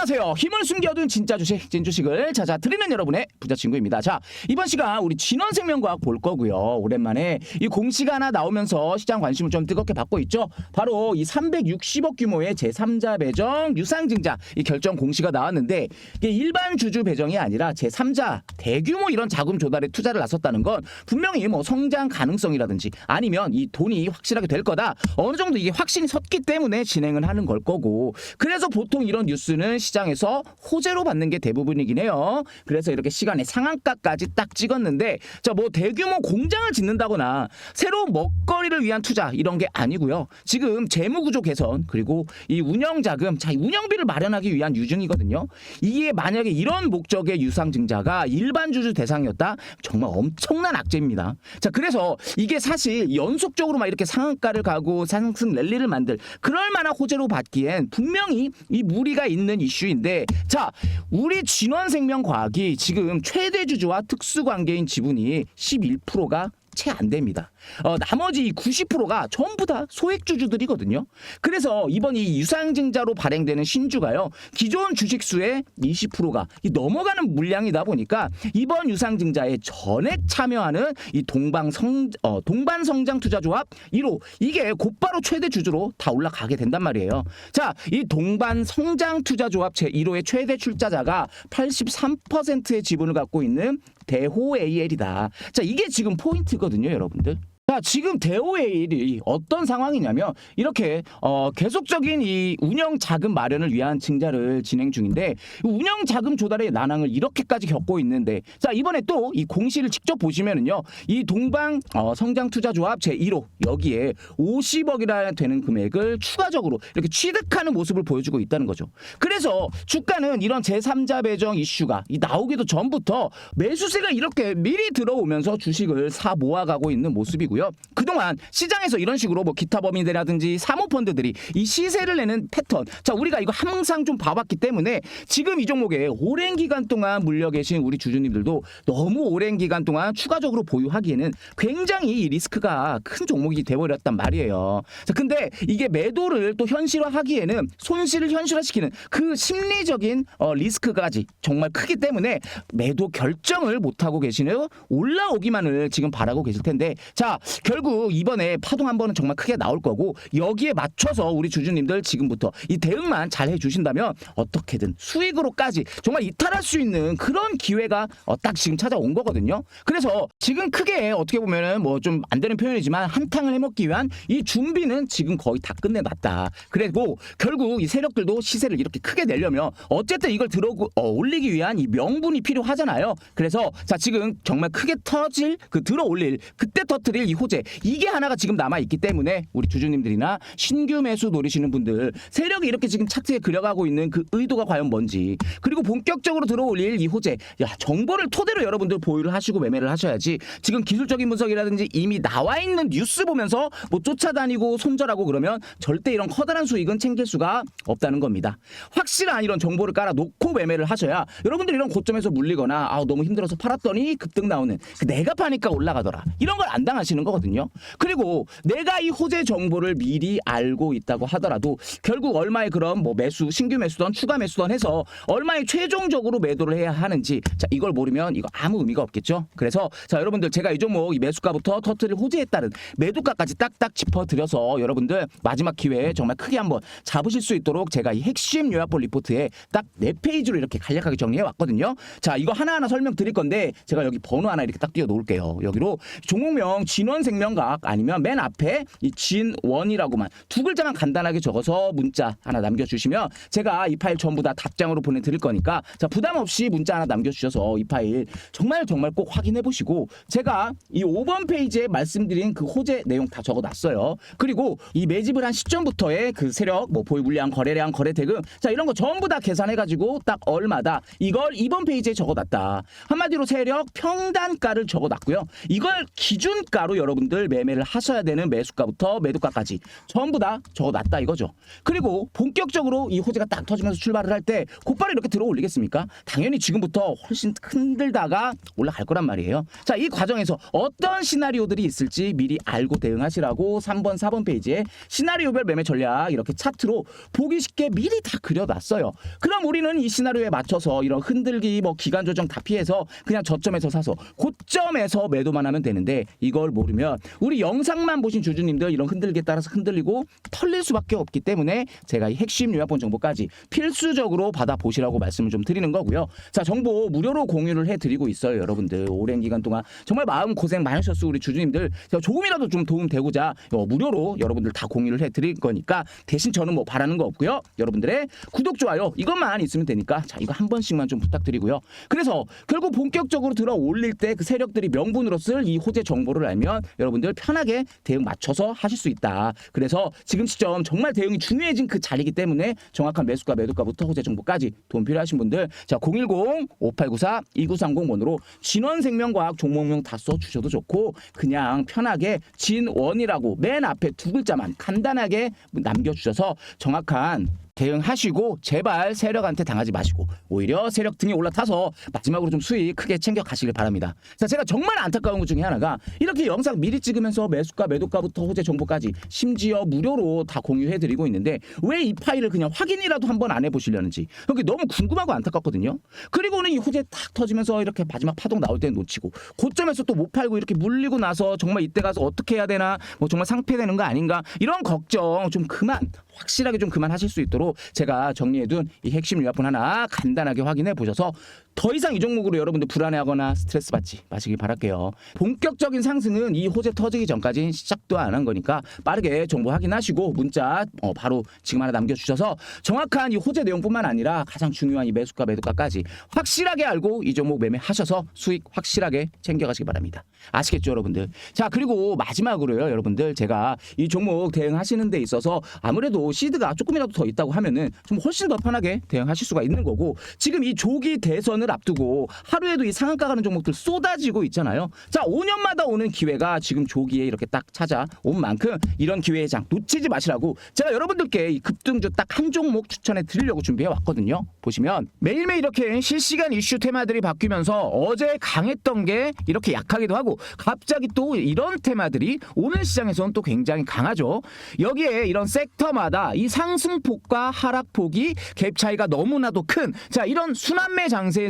안녕하세요. 힘을 숨겨둔 진짜 주식, 진 주식을 찾아 드리는 여러분의 부자 친구입니다. 자, 이번 시간 우리 진원생명과학 볼 거고요. 오랜만에 이 공시가 하나 나오면서 시장 관심을 좀 뜨겁게 받고 있죠. 바로 이 360억 규모의 제3자 배정 유상증자 이 결정 공시가 나왔는데 이게 일반 주주 배정이 아니라 제3자 대규모 이런 자금 조달에 투자를 나섰다는 건 분명히 뭐 성장 가능성이라든지 아니면 이 돈이 확실하게 될 거다. 어느 정도 이게 확신이 섰기 때문에 진행을 하는 걸 거고 그래서 보통 이런 뉴스는 시장에서 호재로 받는 게 대부분이긴 해요. 그래서 이렇게 시간에 상한가까지 딱 찍었는데 자 뭐 대규모 공장을 짓는다거나 새로운 먹거리를 위한 투자 이런 게 아니고요. 지금 재무구조 개선 그리고 이 운영 자금 자이 운영비를 마련하기 위한 유증이거든요. 이게 만약에 이런 목적의 유상증자가 일반 주주 대상이었다 정말 엄청난 악재입니다. 자 그래서 이게 사실 연속적으로 막 이렇게 상한가를 가고 상승 랠리를 만들 그럴 만한 호재로 받기엔 분명히 이 무리가 있는 이슈 인데 자 우리 진원생명과학이 지금 최대 주주와 특수 관계인 지분이 11%가 채 안 됩니다. 어, 나머지 이 90%가 전부 다 소액 주주들이거든요. 그래서 이번 이 유상증자로 발행되는 신주가요. 기존 주식 수의 20%가 넘어가는 물량이다 보니까 이번 유상증자에 전액 참여하는 이 동방성 어, 동반 성장 투자 조합 1호 이게 곧바로 최대 주주로 다 올라가게 된단 말이에요. 자, 이 동반 성장 투자 조합 제 1호의 최대 출자자가 83%의 지분을 갖고 있는 대호 AL이다. 자, 이게 지금 포인트거든요, 여러분들. 자, 지금 대오에일이 어떤 상황이냐면 이렇게 어, 계속적인 이 운영 자금 마련을 위한 증자를 진행 중인데 이 운영 자금 조달의 난항을 이렇게까지 겪고 있는데 자 이번에 또 이 공시를 직접 보시면은요 이 동방 어, 성장 투자 조합 제 1호 여기에 50억이나 되는 금액을 추가적으로 이렇게 취득하는 모습을 보여주고 있다는 거죠. 그래서 주가는 이런 제3자 배정 이슈가 이 나오기도 전부터 매수세가 이렇게 미리 들어오면서 주식을 사 모아가고 있는 모습이고요. 그동안 시장에서 이런 식으로 뭐 기타 범위들이라든지 사모펀드들이 이 시세를 내는 패턴. 자, 우리가 이거 항상 좀 봐왔기 때문에 지금 이 종목에 오랜 기간 동안 물려 계신 우리 주주님들도 너무 오랜 기간 동안 추가적으로 보유하기에는 굉장히 이 리스크가 큰 종목이 돼버렸단 말이에요. 자, 근데 이게 매도를 또 현실화하기에는 손실을 현실화시키는 그 심리적인 어, 리스크까지 정말 크기 때문에 매도 결정을 못하고 계시는 올라오기만을 지금 바라고 계실 텐데 자 결국 이번에 파동 한 번은 정말 크게 나올 거고 여기에 맞춰서 우리 주주님들 지금부터 이 대응만 잘 해주신다면 어떻게든 수익으로까지 정말 이탈할 수 있는 그런 기회가 어, 딱 지금 찾아온 거거든요. 그래서 지금 크게 어떻게 보면은 뭐 좀 안 되는 표현이지만 한탕을 해먹기 위한 이 준비는 지금 거의 다 끝내놨다. 그리고 결국 이 세력들도 시세를 이렇게 크게 내려면 어쨌든 이걸 들어 어, 올리기 위한 이 명분이 필요하잖아요. 그래서 자 지금 정말 크게 터질 그 들어 올릴 그때 터트릴 이 호재. 이게 하나가 지금 남아 있기 때문에 우리 주주님들이나 신규 매수 노리시는 분들 세력이 이렇게 지금 차트에 그려가고 있는 그 의도가 과연 뭔지 그리고 본격적으로 들어올릴 이 호재. 야 정보를 토대로 여러분들 보유를 하시고 매매를 하셔야지. 지금 기술적인 분석이라든지 이미 나와 있는 뉴스 보면서 뭐 쫓아다니고 손절하고 그러면 절대 이런 커다란 수익은 챙길 수가 없다는 겁니다. 확실한 이런 정보를 깔아 놓고 매매를 하셔야 여러분들 이런 고점에서 물리거나 아 너무 힘들어서 팔았더니 급등 나오는 그 내가 파니까 올라가더라. 이런 걸 안 당하시는 거 거든요. 그리고 내가 이 호재 정보를 미리 알고 있다고 하더라도 결국 얼마의 그런 뭐 매수 신규 매수던 추가 매수던 해서 얼마의 최종적으로 매도를 해야 하는지 자 이걸 모르면 이거 아무 의미가 없겠죠. 그래서 자 여러분들 제가 이 종목 이 매수가부터 터트릴 호재에 따른 매도가까지 딱딱 짚어드려서 여러분들 마지막 기회에 정말 크게 한번 잡으실 수 있도록 제가 이 핵심 요약본 리포트에 딱 네 페이지로 이렇게 간략하게 정리해 왔거든요. 자 이거 하나하나 설명 드릴 건데 제가 여기 번호 하나 이렇게 딱 띄워 놓을게요. 여기로 종목명 진원 생명과학 아니면 맨 앞에 이 진원이라고만 두 글자만 간단하게 적어서 문자 하나 남겨주시면 제가 이 파일 전부 다 답장으로 보내드릴 거니까 자 부담 없이 문자 하나 남겨주셔서 이 파일 정말 정말 꼭 확인해 보시고 제가 이 5번 페이지에 말씀드린 그 호재 내용 다 적어놨어요. 그리고 이 매집을 한 시점부터의 그 세력 뭐 보유 물량 거래량 거래 대금 자 이런 거 전부 다 계산해 가지고 딱 얼마다 이걸 2번 페이지에 적어놨다. 한마디로 세력 평단가를 적어놨고요. 이걸 기준가로 여러분 여러분들 매매를 하셔야 되는 매수가부터 매도가까지 전부 다 적어놨다 이거죠. 그리고 본격적으로 이 호재가 딱 터지면서 출발을 할 때 곧바로 이렇게 들어 올리겠습니까? 당연히 지금부터 훨씬 흔들다가 올라갈 거란 말이에요. 자, 이 과정에서 어떤 시나리오들이 있을지 미리 알고 대응하시라고 3번, 4번 페이지에 시나리오별 매매 전략 이렇게 차트로 보기 쉽게 미리 다 그려놨어요. 그럼 우리는 이 시나리오에 맞춰서 이런 흔들기, 뭐 기간 조정 다 피해서 그냥 저점에서 사서 고점에서 매도만 하면 되는데 이걸 모르 면 우리 영상만 보신 주주님들 이런 흔들기에 따라서 흔들리고 털릴 수밖에 없기 때문에 제가 이 핵심 요약본 정보까지 필수적으로 받아 보시라고 말씀을 좀 드리는 거고요. 자 정보 무료로 공유를 해드리고 있어요, 여러분들 오랜 기간 동안 정말 마음 고생 많으셨어 우리 주주님들 조금이라도 좀 도움 되고자 어, 무료로 여러분들 다 공유를 해드릴 거니까 대신 저는 뭐 바라는 거 없고요. 여러분들의 구독 좋아요 이것만 있으면 되니까 자 이거 한 번씩만 좀 부탁드리고요. 그래서 결국 본격적으로 들어 올릴 때 그 세력들이 명분으로 쓸 이 호재 정보를 알면 여러분들 편하게 대응 맞춰서 하실 수 있다. 그래서 지금 시점 정말 대응이 중요해진 그 자리이기 때문에 정확한 매수가 매도가부터 호재 정보까지 도움 필요하신 분들 자 010-5894-2930번으로 진원생명과학 종목명 다 써주셔도 좋고 그냥 편하게 진원이라고 맨 앞에 두 글자만 간단하게 남겨주셔서 정확한 대응하시고 제발 세력한테 당하지 마시고 오히려 세력 등에 올라타서 마지막으로 좀 수익 크게 챙겨 가시길 바랍니다. 자, 제가 정말 안타까운 것 중에 하나가 이렇게 영상 미리 찍으면서 매수가 매도가부터 호재 정보까지 심지어 무료로 다 공유해 드리고 있는데 왜 이 파일을 그냥 확인이라도 한번 안 해보시려는지 그게 너무 궁금하고 안타깝거든요. 그리고는 이 호재 탁 터지면서 이렇게 마지막 파동 나올 때 놓치고 고점에서 또 못 팔고 이렇게 물리고 나서 정말 이때 가서 어떻게 해야 되나 뭐 정말 상폐되는 거 아닌가 이런 걱정 좀 그만 확실하게 좀 그만하실 수 있도록 제가 정리해둔 이 핵심 요약본 하나 간단하게 확인해 보셔서 더 이상 이 종목으로 여러분들 불안해하거나 스트레스 받지 마시길 바랄게요. 본격적인 상승은 이 호재 터지기 전까지 시작도 안 한 거니까 빠르게 정보 확인하시고 문자 어, 바로 지금 하나 남겨주셔서 정확한 이 호재 내용뿐만 아니라 가장 중요한 이 매수가 매도가까지 확실하게 알고 이 종목 매매하셔서 수익 확실하게 챙겨가시기 바랍니다. 아시겠죠 여러분들? 자 그리고 마지막으로요 여러분들 제가 이 종목 대응하시는 데 있어서 아무래도 시드가 조금이라도 더 있다고 하면은 좀 훨씬 더 편하게 대응하실 수가 있는 거고 지금 이 조기 대선을 앞두고 하루에도 이 상한가 가는 종목들 쏟아지고 있잖아요. 자 5년마다 오는 기회가 지금 조기에 이렇게 딱 찾아온 만큼 이런 기회의 장 놓치지 마시라고 제가 여러분들께 이 급등주 딱 한 종목 추천해 드리려고 준비해 왔거든요. 보시면 매일매일 이렇게 실시간 이슈 테마들이 바뀌면서 어제 강했던 게 이렇게 약하기도 하고 갑자기 또 이런 테마들이 오늘 시장에서는 또 굉장히 강하죠. 여기에 이런 섹터마다 이 상승폭과 하락폭이 갭 차이가 너무나도 큰 자 이런 순환매 장세에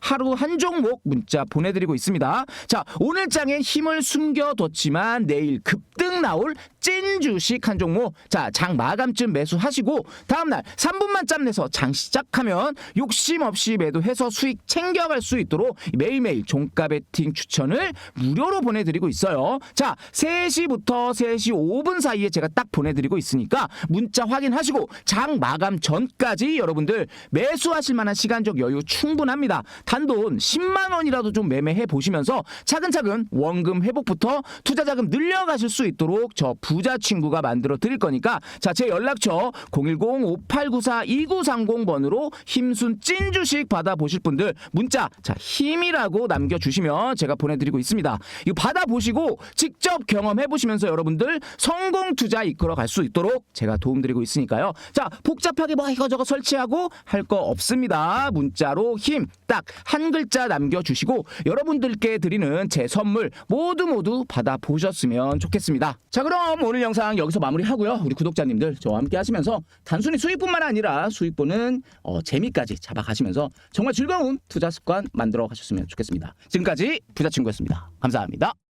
하루 한 종목 문자 보내드리고 있습니다. 자, 오늘 장에 힘을 숨겨뒀지만 내일 급등 나올 찐 주식 한 종목. 자, 장 마감쯤 매수하시고 다음날 3분만 짬 내서 장 시작하면 욕심 없이 매도해서 수익 챙겨갈 수 있도록 매일매일 종가 베팅 추천을 무료로 보내드리고 있어요. 자, 3시부터 3시 5분 사이에 제가 딱 보내드리고 있으니까 문자 확인하시고 장 마감 전까지 여러분들 매수하실 만한 시간적 여유 충분합니다. 단돈 10만 원이라도 좀 매매해 보시면서 차근차근 원금 회복부터 투자 자금 늘려가실 수 있도록 저 부자 친구가 만들어 드릴 거니까 자, 제 연락처 010-5894-2930번으로 힘순 찐 주식 받아 보실 분들 문자 자, 힘이라고 남겨 주시면 제가 보내 드리고 있습니다. 이거 받아 보시고 직접 경험해 보시면서 여러분들 성공 투자 이끌어 갈 수 있도록 제가 도움 드리고 있으니까요. 자, 복잡하게 뭐 이거저거 설치하고 할 거 없습니다. 문자로 힘딱 한 글자 남겨 주시고 여러분들께 드리는 제 선물 모두 모두 받아 보셨으면 좋겠습니다. 자, 그럼 오늘 영상 여기서 마무리하고요. 우리 구독자님들 저와 함께 하시면서 단순히 수익뿐만 아니라 수익 보는 어, 재미까지 잡아가시면서 정말 즐거운 투자 습관 만들어 가셨으면 좋겠습니다. 지금까지 부자 친구였습니다. 감사합니다.